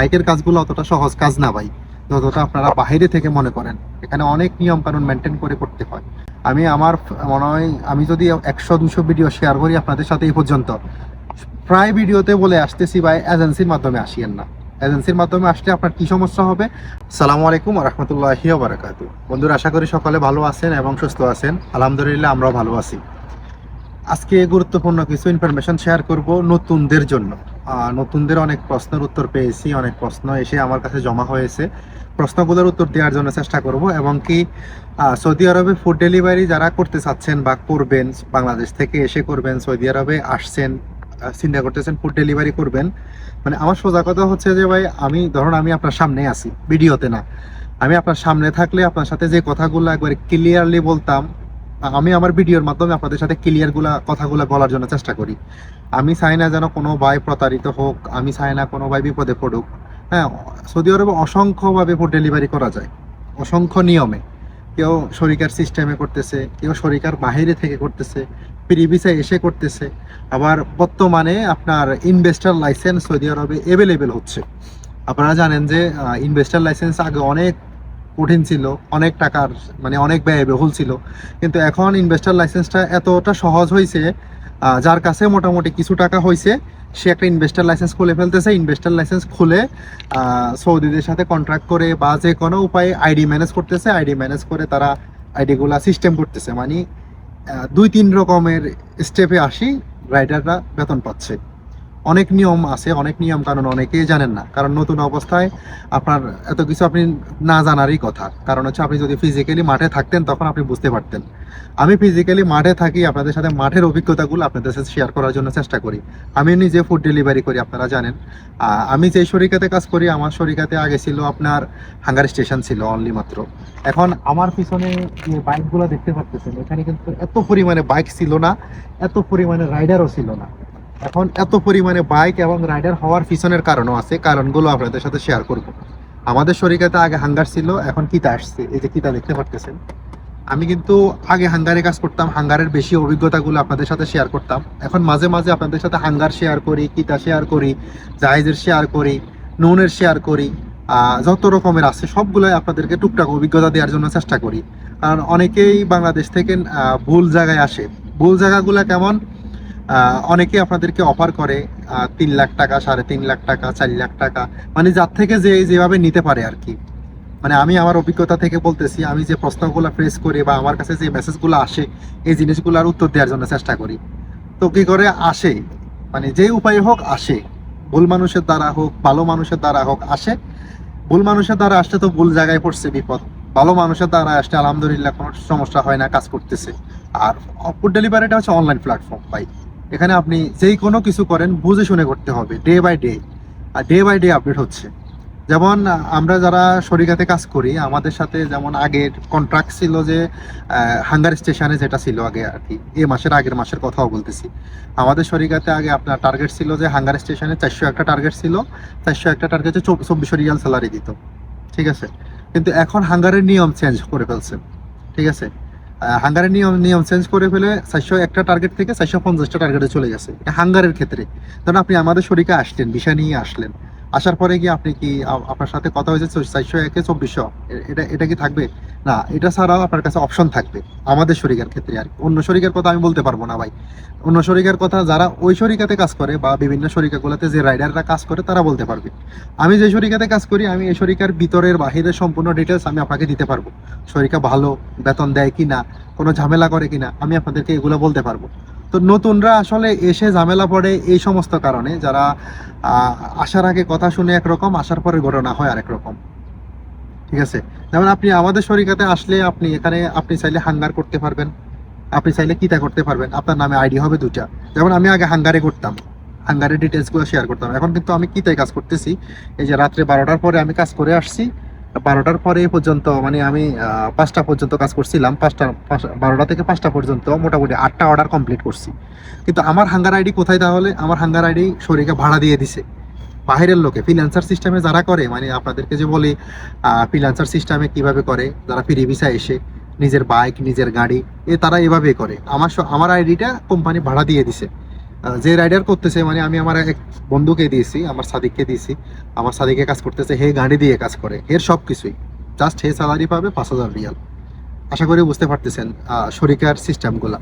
বাইকের কাজগুলো অতটা সহজ কাজ না ভাই, যতটা আপনারা বাইরে থেকে মনে করেন। এখানে অনেক নিয়ম কানুন মেনটেন করে করতে হয়। আমি আমার মনে হয় আমি যদি একশো, দুশো ভিডিও শেয়ার করি আপনাদের সাথে এই পর্যন্ত। প্রায় ভিডিওতে বলে আসতেছি ভাই এজেন্সির মাধ্যমে আসিয়েন না। এজেন্সির মাধ্যমে আসলে আপনার কি সমস্যা হবে? সালামু আলাইকুম রহমতুল্লাহি বারাকাতু। বন্ধুরা, আশা করি সকালে ভালো আছেন এবং সুস্থ আছেন। আলহামদুলিল্লাহ, আমরাও ভালো আছি। আজকে গুরুত্বপূর্ণ কিছু ইনফরমেশন শেয়ার করব নতুনদের জন্য। নতুনদের অনেক প্রশ্নের উত্তর পেয়েছি, অনেক প্রশ্ন এসে আমার কাছে জমা হয়েছে। প্রশ্নগুলোর উত্তর দেওয়ার জন্য চেষ্টা করব, এবং কি সৌদি আরবে ফুড ডেলিভারি যারা করতে চাচ্ছেন বা করবেন, বাংলাদেশ থেকে এসে করবেন, সৌদি আরবে আসছেন চিন্তা করতেছেন ফুড ডেলিভারি করবেন মানে আমার সোজা কথা হচ্ছে যে ভাই, আমি, ধরুন আমি আপনার সামনে আছি, ভিডিওতে না, আমি আপনার সামনে থাকলে আপনার সাথে যে কথাগুলো একবার ক্লিয়ারলি বলতাম আমি আমার ভিডিওর মাধ্যমে আপনাদের সাথে ক্লিয়ারগুলা, কথাগুলো বলার জন্য চেষ্টা করি। আমি চাই না যেন কোনো ভাই প্রতারিত হোক, আমি চাই না কোনো ভাই বিপদে পড়ুক। হ্যাঁ সৌদি আরবে অসংখ্যভাবে ফুড ডেলিভারি করা যায়। অসংখ্য নিয়মে। কেউ শরিকার সিস্টেমে করতেছে, কেউ শরিকার বাহিরে থেকে করতেছে প্রিভিসে এসে করতেছে। আবার বর্তমানে আপনার ইনভেস্টার লাইসেন্স সৌদি আরবে অ্যাভেলেবেল হচ্ছে। আপনারা জানেন যে ইনভেস্টার লাইসেন্স আগে অনেক কঠিন ছিল, অনেক টাকার মানে অনেক ব্যয়বহুল ছিল। কিন্তু এখন ইনভেস্টার লাইসেন্সটা এতটা সহজ হয়েছে যার কাছে মোটামুটি কিছু টাকা হয়েছে সে একটা ইনভেস্টার লাইসেন্স খুলে ফেলতেছে। ইনভেস্টার লাইসেন্স খুলে সৌদিদের সাথে কন্ট্রাক্ট করে বা যে কোনো উপায়ে আইডি ম্যানেজ করতেছে। আইডি ম্যানেজ করে তারা আইডিগুলা সিস্টেম করতেছে। মানে দুই তিন রকমের স্টেপে আসি রাইডাররা বেতন পাচ্ছে। অনেক নিয়ম আছে, অনেক নিয়ম কারণ অনেকেই জানেন না। কারণ নতুন অবস্থায় আপনার এত কিছু আপনি না জানারই কথা। কারণ হচ্ছে আপনি যদি ফিজিক্যালি মাঠে থাকতেন তখন আপনি বুঝতে পারতেন। আমি ফিজিক্যালি মাঠে থাকি, আপনাদের সাথে মাঠের অভিজ্ঞতাগুলো আপনাদের সাথে শেয়ার করার জন্য চেষ্টা করি। আমি নিজে ফুড ডেলিভারি করি, আপনারা জানেন। আমি যে শরিকাতে কাজ করি, আমার শরিকাতে আগে ছিল আপনার হাঙ্গার স্টেশন ছিল অনলি মাত্র। এখন আমার পিছনে যে বাইকগুলো দেখতে পাচ্ছেন এখানে কিন্তু এত পরিমাণে বাইক ছিল না, এত পরিমাণে রাইডারও ছিল না। এখন এত পরিমাণে বাইক এবং রাইডার হওয়ার পিছনের কারণও আছে, কারণগুলো আপনাদের সাথে শেয়ার করব। আমাদের শরিকাতে আগে হাঙ্গার ছিল, এখন কিতা আসছে? এই যে কিতা দেখতে পারতেছেন। আমি কিন্তু আগে হাঙ্গারে কাজ করতাম হাঙ্গারের বেশি অভিজ্ঞতাগুলো আপনাদের সাথে শেয়ার করতাম। এখন মাঝে মাঝে আপনাদের সাথে হাঙ্গার শেয়ার করি, কিতা শেয়ার করি জাহাজের শেয়ার করি, নুনের শেয়ার করি যত রকমের আছে, সবগুলোই আপনাদেরকে টুকটাক অভিজ্ঞতা দেওয়ার জন্য চেষ্টা করি। কারণ অনেকেই বাংলাদেশ থেকে ভুল জায়গায় আসে। ভুল জায়গাগুলো কেমন? অনেকে আপনাদেরকে অফার করে তিন লাখ টাকা, সাড়ে তিন লাখ টাকা, চার লাখ টাকা। মানে যার থেকে যে যেভাবে নিতে পারে আর কি। মানে আমি আমার অভিজ্ঞতা থেকে বলতেছি, আমি যে প্রশ্নগুলো ফেস করি বা আমার কাছে যে মেসেজগুলো আসে, এই জিনিসগুলোর উত্তর দেওয়ার জন্য চেষ্টা করি। তো কি করে? আসে। মানে যে উপায় হোক, আসে। ভুল মানুষের দ্বারা হোক, ভালো মানুষের দ্বারা হোক, আসে। ভুল মানুষের দ্বারা আসলে তো ভুল জায়গায় পড়ছে, বিপদ। ভালো মানুষের দ্বারা আসলে আলহামদুলিল্লাহ কোনো সমস্যা হয় না, কাজ করতেছে। আর ফুড ডেলিভারিটা হচ্ছে অনলাইন প্ল্যাটফর্ম ভাই। এখানে আপনি যেই কোনো কিছু করেন, বুঝে শুনে করতে হবে ডে বাই ডে আর ডে বাই ডে আপডেট হচ্ছে। যেমন আমরা যারা শরিকাতে কাজ করি, আমাদের সাথে যেমন আগের কন্ট্রাক্ট ছিল যে হাঙ্গার স্টেশনে যেটা ছিল আগে আর কি, এ মাসের আগের মাসের কথাও বলতেছি। আমাদের শরিকাতে আগে আপনার টার্গেট ছিল যে হাঙ্গার স্টেশনে চারশো একটা টার্গেট ছিল, চারশো একটা টার্গেটে চব্বিশশো রিয়াল স্যালারি দিত। ঠিক আছে? কিন্তু এখন হাঙ্গারের নিয়ম চেঞ্জ করে ফেলছে। ঠিক আছে? হাঙ্গারের নিয়ম নিয়ম চেঞ্জ করে ফেলে চারশো একটা টার্গেট থেকে চারশো পঞ্চাশটা টার্গেটে চলে গেছে। হাঙ্গারের ক্ষেত্রে। ধরুন আপনি আমাদের শরীরে আসলেন, বিষয় নিয়ে আসলেন। আসার পরে কি আপনি কি আপনার সাথে কথা হয়েছে চারশো একে চব্বিশশো? এটা এটা কি থাকবে? না, এটা ছাড়াও আপনার কাছে অপশন থাকবে। আমাদের শরিকের ক্ষেত্রে আর কি। অন্য শরিকের কথা আমি বলতে পারব না ভাই। অন্য শরিকের কথা যারা ওই শরিকাতে কাজ করে বা বিভিন্ন শরিকাগুলোতে যে রাইডাররা কাজ করে তারা বলতে পারবে। আমি যে শরিকাতে কাজ করি, আমি এই শরিকার ভিতরের বাহিরের সম্পূর্ণ ডিটেলস আমি আপনাকে দিতে পারব। শরিকা ভালো বেতন দেয় কি না কোনো ঝামেলা করে কিনা, আমি আপনাদেরকে এগুলো বলতে পারব। তো নতুনরা আসলে এসে ঝামেলা পড়ে এই সমস্ত কারণে, যারা আসার আগে কথা শুনে একরকম, আসার পরে ঘটনা হয় আরেক রকম। ঠিক আছে? যেমন আপনি আমাদের শরিকাতে আসলে আপনি এখানে, আপনি চাইলে হাঙ্গার করতে পারবেন। আপনি চাইলে কিতা করতে পারবেন। আপনার নামে আইডি হবে দুটা যেমন আমি আগে হাঙ্গারে করতাম। হাঙ্গারের ডিটেলসগুলো শেয়ার করতাম। এখন কিন্তু আমি কিতায় কাজ করতেছি। এই যে রাত্রে বারোটার পরে আমি কাজ করে আসছি। বারোটার পরে পর্যন্ত মানে আমি পাঁচটা পর্যন্ত কাজ করছিলাম। পাঁচটা, পাঁচ- বারোটা থেকে পাঁচটা পর্যন্ত মোটামুটি আটটা অর্ডার কমপ্লিট করছি। কিন্তু আমার হাঙ্গার আইডি কোথায় তাহলে? আমার হাঙ্গার আইডি শরীরকে ভাড়া দিয়ে দিছে। বাহিরের লোকে ফ্রিল্যান্সার সিস্টেমে যারা করে মানে আপনাদেরকে যে বলি ফ্রিল্যান্সার সিস্টেমে কীভাবে করে, যারা ফ্রি ভিসা এসে নিজের বাইক নিজের গাড়ি, এ তারা এভাবেই করে। আমার আমার আইডিটা কোম্পানি ভাড়া দিয়ে দিছে। যে রাইডার করতেছে মানে আমি আমার এক বন্ধুকে দিয়েছি, আমার সাদিককে দিয়েছি। আমার সাদিকে কাজ করতেছে, হে গাড়ি দিয়ে কাজ করে এর সব কিছুই জাস্ট হে স্যালারি পাবে পাঁচ হাজার রিয়াল। আশা করি বুঝতে পারতেছেন শরিকার সিস্টেমগুলা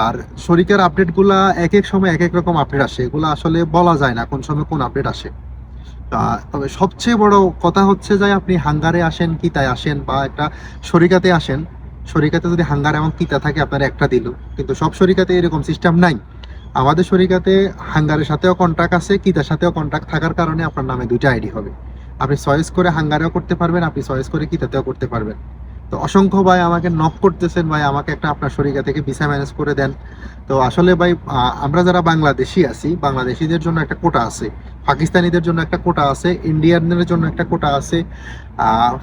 আর শরিকার আপডেটগুলা এক এক সময় এক এক রকম আপডেট আসে। এগুলো আসলে বলা যায় না কোন সময় কোন আপডেট আসে। তবে সবচেয়ে বড় কথা হচ্ছে যে আপনি হাঙ্গারে আসেন, কিতায় আসেন বা একটা শরিকাতে আসেন। শরিকাতে যদি হাঙ্গার এবং কিতা থাকে, আপনার একটা দিল। কিন্তু সব শরিকাতে এরকম সিস্টেম নাই। আমাদের শরিকাতে হাঙ্গারের সাথেও কন্ট্রাক্ট আছে, কিতার সাথেও কন্ট্রাক্ট থাকার কারণে আপনার নামে দুইটা আইডি হবে। আপনি চয়েস করে হাঙ্গারেও করতে পারবেন, আপনি চয়েস করে কিতাতেও করতে পারবেন। তো অসংখ্য ভাই আমাকে নক করতেছেন ভাই, আমাকে একটা আপনার শরিকা থেকে ভিসা ম্যানেজ করে দেন। তো আসলে ভাই আমরা যারা বাংলাদেশি আছি, বাংলাদেশিদের জন্য একটা কোটা আছে, পাকিস্তানিদের জন্য একটা কোটা আছে, ইন্ডিয়ানদের জন্য একটা কোটা আছে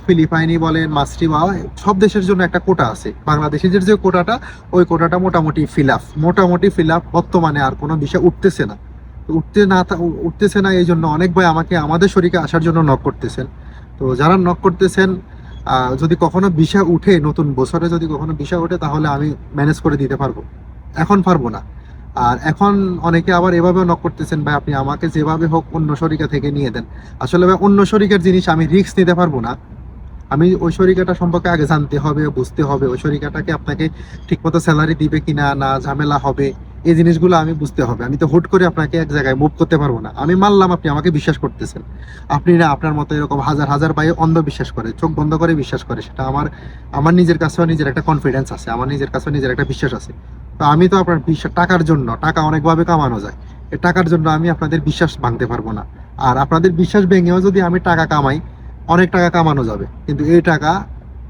ফিলিপাইনি বলেন মাসরি বা সব দেশের জন্য একটা কোটা আছে। বাংলাদেশিদের যে কোটাটা, ওই কোটাটা মোটামুটি ফিল আপ মোটামুটি ফিল আপ বর্তমানে আর কোনো বিষয় উঠতেছে না। উঠতে না উঠতেছে না এই জন্য অনেক ভাই আমাকে আমাদের শরীরে আসার জন্য নক করতেছেন। তো যারা নক করতেছেন যদি কখনো বিষয় উঠে, নতুন বছরে যদি কখনো বিষয় ওঠে তাহলে আমি ম্যানেজ করে দিতে পারব। এখন পারব না। আর এখন অনেকে আবার এভাবেও নক করতেছেন, ভাই, আপনি আমাকে যেভাবে হোক অন্য শরিকা থেকে নিয়ে দেন। আসলে ভাই, অন্য শরিকার জিনিস আমি রিস্ক নিতে পারব না। আমি ওই শরিকাটা সম্পর্কে আগে জানতে হবে, বুঝতে হবে, ওই শরিকাটাকে আপনাকে ঠিকমতো স্যালারি দিবে কিনা, না ঝামেলা হবে। এই জিনিসগুলো আমি বুঝতে হবে। আমি তো হুট করে আপনাকে এক জায়গায় মুভ করতে পারব না। আমি মানলাম আপনি আমাকে বিশ্বাস করতেছেন। আপনি না আপনার মতো এরকম হাজার হাজার ভাই অন্ধ বিশ্বাস করে, চোখ বন্ধ করে বিশ্বাস করে। সেটা আমার আমার নিজের কাছেও নিজের একটা কনফিডেন্স আছে, আমার নিজের কাছেও নিজের একটা বিশ্বাস আছে। তো আমি তো আপনার বিশ্বাস, টাকার জন্য, টাকা অনেকভাবে কামানো যায়। টাকার জন্য আমি আপনাদের বিশ্বাস ভাঙতে পারব না। আর আপনাদের বিশ্বাস ভেঙেও যদি আমি টাকা কামাই, অনেক টাকা কামানো যাবে। কিন্তু এই টাকা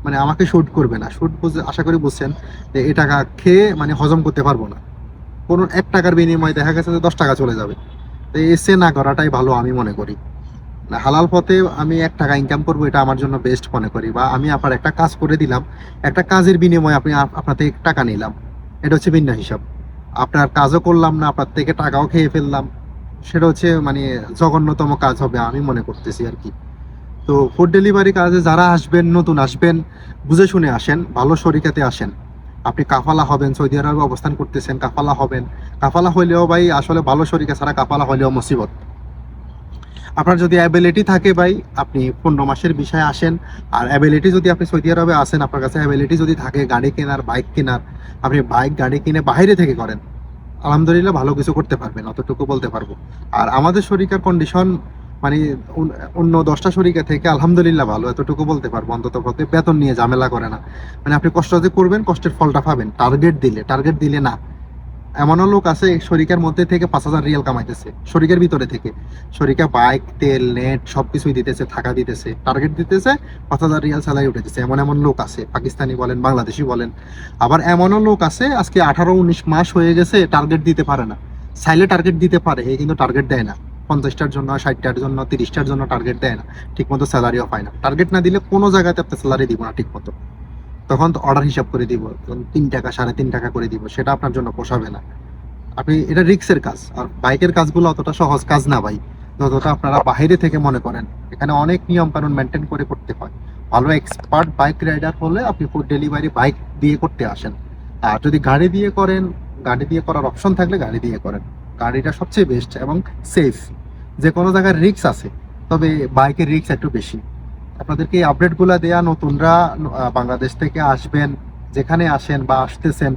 মানে আমাকে শুট করবে না। বুঝে, আশা করি বুঝছেন যে এই টাকা খেয়ে মানে হজম করতে পারব না। কোনো এক টাকার বিনিময়ে দেখা গেছে যে দশ টাকা চলে যাবে। তো এসে না করাটাই ভালো আমি মনে করি। হালাল পথে আমি এক টাকা ইনকাম করব, এটা আমার জন্য বেস্ট মনে করি বা আমি আপনার একটা কাজ করে দিলাম, একটা কাজের বিনিময়ে আপনি আপনার থেকে টাকা নিলাম। এটা হচ্ছে ভিন্ন হিসাব। আপনার কাজও করলাম না, আপনার থেকে টাকাও খেয়ে ফেললাম, সেটা হচ্ছে মানে জঘন্যতম কাজ হবে আমি মনে করতেছি আর কি। তো ফুড ডেলিভারি কাজে যারা আসবেন, নতুন আসবেন, বুঝে শুনে আসেন, ভালো শরিকাতে আসেন। আপনি কাফালা হবেন, সৌদি আরবে অবস্থান করতেছেন, কাফালা হবেন। কাফালা হইলেও ভাই, আসলে ভালো শরিকা ছাড়া কাফালা হইলেও মুসিবত। আপনার যদি অ্যাবিলিটি থাকে ভাই, আপনি পনেরো মাসের বিষয়ে আসেন। আর অ্যাবিলিটি যদি আপনি সৌদি আরবে আসেন, আপনার কাছে অ্যাবিলিটি যদি থাকে গাড়ি কেনার বাইক কেনার, আপনি বাইক গাড়ি কিনে বাইরে থেকে করেন। আলহামদুলিল্লাহ ভালো কিছু করতে পারবেন, অতটুকু বলতে পারব। আর আমাদের শরিকার কন্ডিশন মানে অন্য দশটা শরিকা থেকে আলহামদুলিল্লাহ ভালো, এতটুকু বলতে পারব। অন্তত পক্ষে বেতন নিয়ে ঝামেলা করে না। মানে আপনি কষ্ট যে করবেন, কষ্টের ফলটা পাবেন। টার্গেট দিলে টার্গেট দিলে না। এমনও লোক আছে শরিকার মধ্যে থেকে পাঁচ হাজার রিয়াল কামাইতেছে। শরিকের ভিতরে থেকে। শরিকা বাইক তেল নেট সবকিছুই দিতেছে, থাকা দিতেছে। টার্গেট দিতেছে, পাঁচ হাজার রিয়াল স্যালারি উঠেছে এমন এমন লোক আছে, পাকিস্তানি বলেন, বাংলাদেশি বলেন। আবার এমনও লোক আছে, আজকে আঠারো, উনিশ মাস হয়ে গেছে টার্গেট দিতে পারে না। সাইলে টার্গেট দিতে পারে কিন্তু টার্গেট দেয় না। পঞ্চাশটার জন্য, ষাটটার জন্য, তিরিশটার জন্য টার্গেট দেয় না। ঠিক মতো স্যালারিও পায় না। টার্গেট না দিলে কোনো জায়গাতে আপনি স্যালারি দিব না ঠিক মতো তখন তো অর্ডার হিসাব করে দিব তিন টাকা, সাড়ে তিন টাকা করে দিব, সেটা আপনার জন্য পোষাবে না। আপনি, এটা রিক্সের কাজ। আর বাইকের কাজগুলো অতটা সহজ কাজ না ভাই। যতটা আপনারা বাইরে থেকে মনে করেন। এখানে অনেক নিয়ম কানুন মেনটেন করে করতে হয়। ভালো এক্সপার্ট বাইক রাইডার হলে আপনি ফুড ডেলিভারি বাইক দিয়ে করতে আসেন। আর যদি গাড়ি দিয়ে করেন, গাড়ি দিয়ে করার অপশন থাকলে গাড়ি দিয়ে করেন। গাড়িটা সবচেয়ে বেস্ট এবং সেফ যে কোনো জায়গায় রিক্স আছে, তবে বাইকের রিক্স একটু বেশি। আপনাদেরকে এই আপডেটগুলো দেয়া নতুনরা বাংলাদেশ থেকে আসবেন, যেখানে আসেন বা আসতেছেন,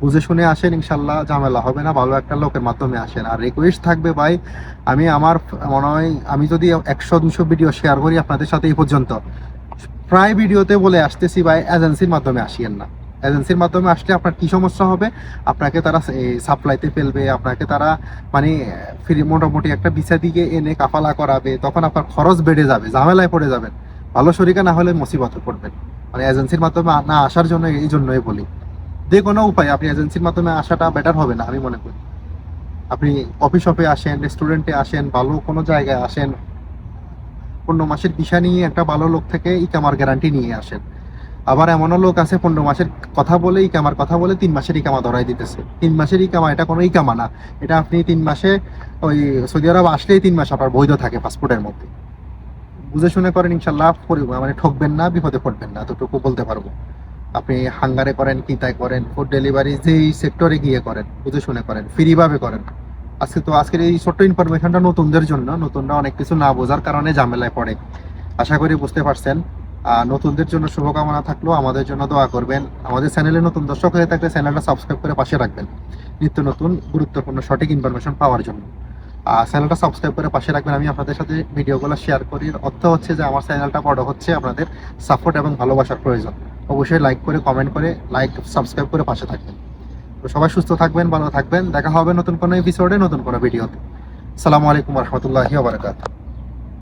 বুঝে শুনে আসেন, ইনশাল্লাহ ঝামেলা হবে না, ভালো একটা লোকের মাধ্যমে আসেন। আর রিকোয়েস্ট থাকবে ভাই, আমি আমার মনে হয়, আমি যদি একশো, দুশো ভিডিও শেয়ার করি আপনাদের সাথে এই পর্যন্ত। প্রায় ভিডিওতে বলে আসতেছি ভাই এজেন্সির মাধ্যমে আসিয়েন না। এজেন্সির মাধ্যমে আসলে আপনার কি সমস্যা হবে? আপনাকে তারা সাপ্লাইতে ফেলবে, আপনাকে তারা মানে ফ্রি, মোটামুটি একটা বিছা দিকে এনে কাফালা করাবে, তখন আপনার খরচ বেড়ে যাবে, ঝামেলায় পড়ে যাবেন। ভালো শরীকা না হলে মুসিবতে পড়বেন। মানে এজেন্সির মাধ্যমে না আসার জন্য এই জন্যই বলি। যে কোনো উপায়, আপনি এজেন্সির মাধ্যমে আসাটা বেটার হবে না, আমি মনে করি। আপনি অফিস শপে আসেন রেস্টুরেন্টে আসেন, ভালো কোনো জায়গায় আসেন পনেরো মাসের ভিসা নিয়ে একটা ভালো লোক থেকে ইকামার গ্যারান্টি নিয়ে আসেন। আবার এমনও লোক আছে, পনেরো মাসের কথা বলে ইকামার কথা বলে তিন মাসের ইকামা ধরাই দিতেছে। তিন মাসের ইকামা, এটা কোনো ইকামা না। এটা আপনি তিন মাসে ওই সৌদি আরব আসলেই তিন মাস আপনার বৈধ থাকে পাসপোর্টের মধ্যে। বুঝে শুনে করেন ইনশাল্লাহ মানে ঠকবেন না, বিপদে পড়বেন না, এতটুকু বলতে পারব। আপনি হাঙ্গারে করেন, কিতায় করেন ফুড ডেলিভারি যেই সেক্টরে গিয়ে করেন, বুঝে শুনে করেন, ফ্রিভাবে করেন। আজকে তো আজকের এই ছোট্ট ইনফরমেশনটা নতুনদের জন্য, নতুনরা অনেক কিছু না বোঝার কারণে ঝামেলায় পড়ে। আশা করি বুঝতে পারছেন। নতুনদের জন্য শুভকামনা থাকল আমাদের জন্য দোয়া করবেন। আমাদের চ্যানেলে নতুন দর্শক হয়ে থাকলে চ্যানেলটা সাবস্ক্রাইব করে পাশে রাখবেন। নিত্য নতুন, গুরুত্বপূর্ণ, সঠিক ইনফরমেশন পাওয়ার জন্য। চ্যানেলটা সাবস্ক্রাইব করে পাশে রাখবেন। আমি আপনাদের সাথে ভিডিওগুলো শেয়ার করি। অর্থ হচ্ছে যে আমার চ্যানেলটা বড় হচ্ছে, আপনাদের সাপোর্ট এবং ভালোবাসার প্রয়োজন। অবশ্যই লাইক করে কমেন্ট করে লাইক সাবস্ক্রাইব করে পাশে থাকবেন। তো সবাই সুস্থ থাকবেন, ভালো থাকবেন। দেখা হবে নতুন কোনো এপিসোডে নতুন কোনো ভিডিওতে আসসালামু আলাইকুম রহমতুল্লাহি ওবরাকাতুহু